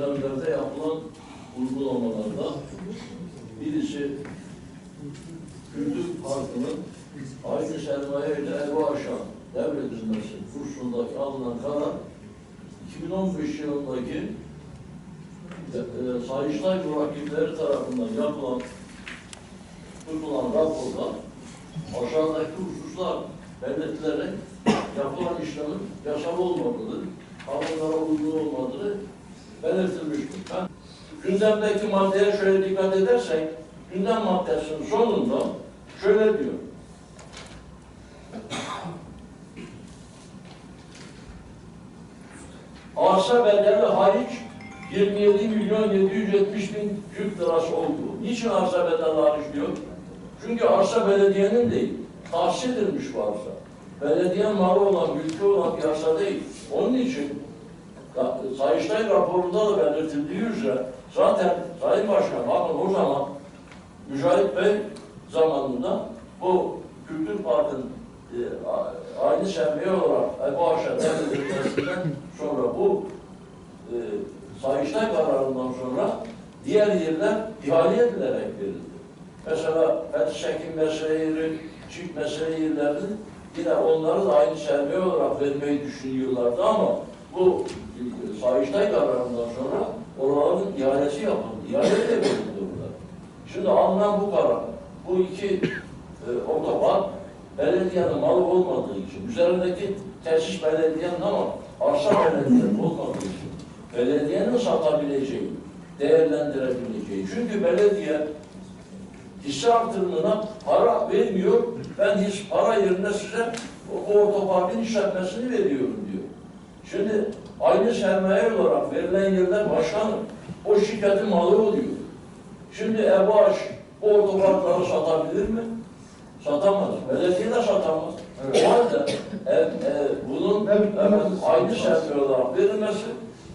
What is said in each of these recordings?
dönemlerde yapılan uygulamalarda birisi Kültür Parkı'nın aynı sermaye ile eve aşağı devredilmesi kursundaki alınan karar 2015 yılındaki e, e, Sayıştay murakipleri tarafından yapılan tutulan raporda aşağıdaki hususlar belirtilerek yapılan işlemin yasal olmadığı, kanunlara uygun olmadığı belirtilmiştir. Ben gündemdeki maddeye şöyle dikkat edersek, gündem maddesinin sonunda şöyle diyor. Arsa bedeli hariç 27 milyon 770 bin Türk lirası oldu. Niçin arsa bedeli hariç diyor? Çünkü arsa belediyenin değil, tahsis edilmiş bu arsa. Belediye malı olan, mülkü olan bir arsa değil. Onun için Sayıştay raporunda da belirtildiği üzere zaten Sayın Başkan bakın o zaman Mücahit Bey zamanında bu Kültür Park'ın e, aynı sermaye olarak Ebu Aşağı devredilmesinden sonra bu e, Sayıştay kararından sonra diğer yerler ihale edilerek verildi. Mesela Fethi Şekin mesele yeri, çift mesele yerlerini yine onları da aynı sermaye olarak vermeyi düşünüyorlardı ama bu e, Sayıştay kararından sonra oraların ihalesi yapıldı. İhale de verildi burada. Şimdi alınan bu karar, bu iki e, otoban belediyenin malı olmadığı için, üzerindeki tesis belediyenin ama arsa belediyenin olmadığı için, belediyenin satabileceği, değerlendirebileceği. Çünkü belediye hisse artırımına para vermiyor, ben his, para yerine size o, o otoparkın işletmesini veriyorum diyor. Şimdi aynı sermaye olarak verilen yerler başkanım, o şirketin malı oluyor. Şimdi EBAŞ bu otoparkları satabilir mi? Satamaz. Belediye de satamaz. O halde e, e, bunun efendim, aynı sermaye olarak verilmesi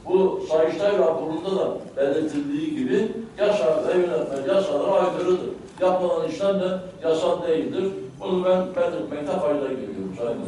bu Sayıştay raporunda da belirtildiği gibi yasa ve yönetme yasalara aykırıdır. Yapılan işlem de yasal değildir. Bunu ben belirtmekte fayda görüyorum Sayın.